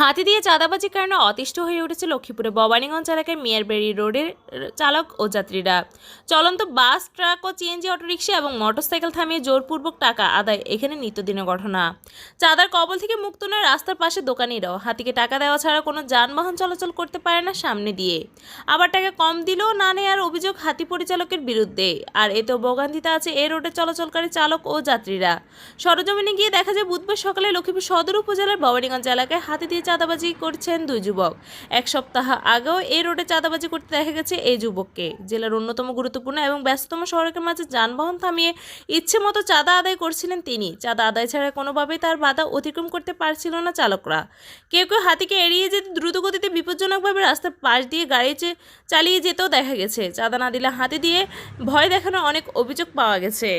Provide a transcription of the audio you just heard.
হাতি দিয়ে চাঁদাবাজির কারণে অতিষ্ঠ হয়ে উঠেছে লক্ষ্মীপুরে। ভবানীগঞ্জ এলাকায় মিয়ারবেড়ি রোডের চালক ও যাত্রীরা। চলন্ত বাস, ট্রাক ও সিএনজি, অটোরিকশা এবং মোটরসাইকেল থামিয়ে জোরপূর্বক টাকা আদায় এখানে নিত্যদিনের ঘটনা। চাঁদার কবল থেকে মুক্ত নয় রাস্তার পাশে দোকানিরাও। হাতিকে টাকা দেওয়া ছাড়া কোনো যানবাহন চলাচল করতে পারে না সামনে দিয়ে। আবার টাকা কম দিলেও না নেওয়ার অভিযোগ হাতি পরিচালকের বিরুদ্ধে। আর এতেও ভোগান্তিতে আছে এ রোডে চলাচলকারী চালক ও যাত্রীরা। সরজমিনে গিয়ে দেখা যায়, বুধবার সকালে লক্ষ্মীপুর সদর উপজেলার ভবানীগঞ্জ এলাকায় হাতি দিয়ে চাঁদাবাজি করছেন দুই যুবক। এক সপ্তাহ আগেও এই রোডে চাঁদাবাজি করতে দেখা গেছে এই যুবককে। জেলার অন্যতম গুরুত্বপূর্ণ এবং ব্যস্ততম সড়কের মাঝে যানবাহন থামিয়ে ইচ্ছে মতো চাঁদা আদায় করছিলেন তিনি। চাঁদা আদায় ছাড়া কোনোভাবেই তার বাধা অতিক্রম করতে পারছিল না চালকরা। কেউ কেউ হাতিকে এড়িয়ে যেতে দ্রুতগতিতে বিপজ্জনকভাবে রাস্তার পাশ দিয়ে গাড়ি চালিয়ে যেতেও দেখা গেছে। চাঁদা না দিলে হাতি দিয়ে ভয় দেখানোর অনেক অভিযোগ পাওয়া গেছে।